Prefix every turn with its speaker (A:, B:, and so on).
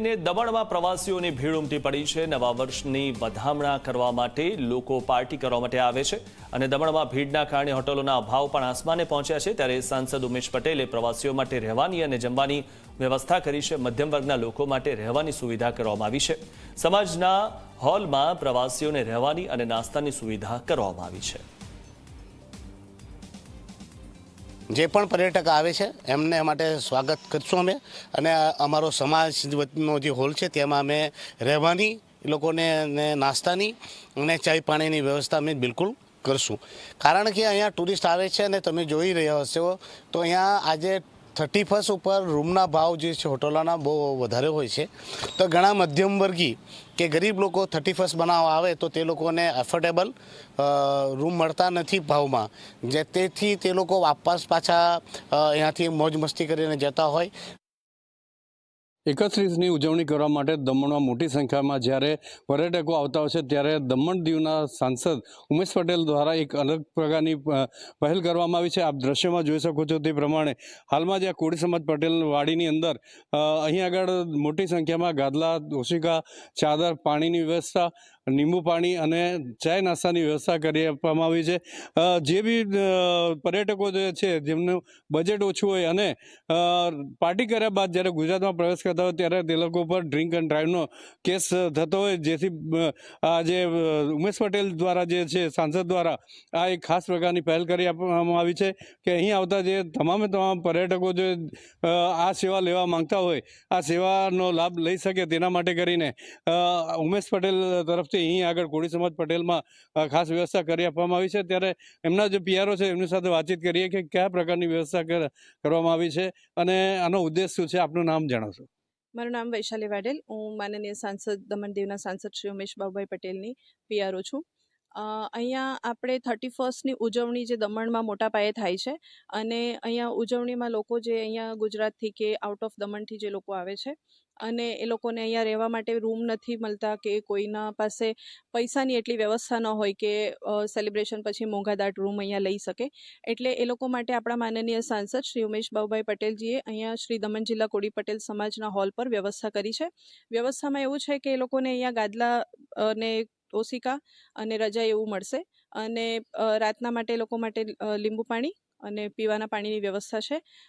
A: લઈને દમણમાં પ્રવાસીઓની ભીડ ઉમટી પડી છે. નવા વર્ષની વધામણા કરવા માટે લોકો પાર્ટી કરવા માટે આવે છે અને દમણમાં ભીડના કારણે હોટલોના અભાવ પણ આસમાને પહોંચ્યા છે. ત્યારે સાંસદ ઉમેશ પટેલે પ્રવાસીઓ માટે રહેવાની અને જમવાની વ્યવસ્થા કરી છે. મધ્યમ વર્ગના લોકો માટે રહેવાની સુવિધા કરવામાં આવી છે. સમાજના હોલમાં પ્રવાસીઓને રહેવાની અને નાસ્તાની સુવિધા કરવામાં આવી છે.
B: જે પણ પર્યટક આવે છે, એમને માટે સ્વાગત કરશું અમે. અને અમારો સમાજ વતીનો જે હોલ છે, તેમાં અમે રહેવાની, લોકોને ને નાસ્તાની અને ચાય પાણીની વ્યવસ્થા અમે બિલકુલ કરશું. કારણ કે અહીંયા ટુરિસ્ટ આવે છે અને તમે જોઈ રહ્યા હશો, તો અહીંયા આજે થર્ટી ફર્સ્ટ ઉપર રૂમના ભાવ જે છે, હોટલોના બહુ વધારે હોય છે. તો ઘણા મધ્યમ વર્ગી કે ગરીબ લોકો થર્ટી ફર્સ્ટ બનાવવા આવે તો તે લોકોને એફોર્ડેબલ રૂમ મળતા નથી ભાવમાં. જે તેથી તે લોકો વાપસ પાછા અહીંયાથી મોજ મસ્તી કરીને જતા હોય.
C: એકત્રીસની ઉજવણી કરવા માટે દમણમાં મોટી સંખ્યામાં જ્યારે પર્યટકો આવતા હોય છે, ત્યારે દમણ દીવના સાંસદ ઉમેશ પટેલ દ્વારા એક અલગ પ્રકારની પહેલ કરવામાં આવી છે. આપ દ્રશ્યમાં જોઈ શકો છો તે પ્રમાણે હાલમાં જ્યાં કોળી સમાજ પટેલ વાડીની અંદર અહીં આગળ મોટી સંખ્યામાં ગાદલા, ઓશિકા, ચાદર, પાણીની વ્યવસ્થા લીંબુ પાણી અને ચાય નાસ્તાની વ્યવસ્થા કરી આપવામાં આવી છે. જે બી પર્યટકો જે છે, જેમનું બજેટ ઓછું હોય અને પાર્ટી કર્યા બાદ જ્યારે ગુજરાતમાં પ્રવેશ કરતા હોય ત્યારે તે લોકો પર ડ્રિંક એન્ડ ડ્રાઈવનો કેસ થતો હોય. જેથી આ જે ઉમેશ પટેલ દ્વારા જે છે, સાંસદ દ્વારા આ એક ખાસ પ્રકારની પહેલ કરી આપવામાં આવી છે કે અહીં આવતા જે તમામે તમામ પર્યટકો જે આ સેવા લેવા માંગતા હોય, આ સેવાનો લાભ લઈ શકે તેના માટે કરીને ઉમેશ પટેલ તરફથી અહીં આગળ કોળી સમાજ પટેલમાં ખાસ વ્યવસ્થા કરી આપવામાં આવી છે. ત્યારે એમના જે પીઆરઓ છે, એમની સાથે વાતચીત કરીએ કે કયા પ્રકારની વ્યવસ્થા કરવામાં આવી છે અને આનો ઉદ્દેશ શું છે, આપનું નામ જણાવશો.
D: મારું નામ વૈશાલી વાડેલ હું માનનીય સાંસદ દમણ દીવના સાંસદ શ્રી ઉમેશ બાબુભાઈ પટેલની પીઆરઓ છું. અહીંયા આપણે થર્ટી ફર્સ્ટની ઉજવણી જે દમણમાં મોટા પાયે થાય છે અને અહીંયા ઉજવણીમાં લોકો જે અહીંયા ગુજરાતથી કે આઉટ ઓફ દમણથી જે લોકો આવે છે અને એ લોકોને અહીંયા રહેવા માટે રૂમ નથી મળતા કે કોઈના પાસે પૈસાની એટલી વ્યવસ્થા ન હોય કે સેલિબ્રેશન પછી મોંઘાદાટ રૂમ અહીંયા લઈ શકે. એટલે એ લોકો માટે આપણા માનનીય સાંસદ શ્રી ઉમેશ બાબુભાઈ પટેલજીએ અહીંયા શ્રી દમણ જિલ્લા કોડી પટેલ સમાજના હોલ પર વ્યવસ્થા કરી છે. વ્યવસ્થામાં એવું છે કે એ લોકોને અહીંયા ગાદલા અને ઓશિકા અને રજા એવું મળશે. અને રાતના માટે લોકો માટે લીંબુ પાણી અને પીવાના પાણીની વ્યવસ્થા છે.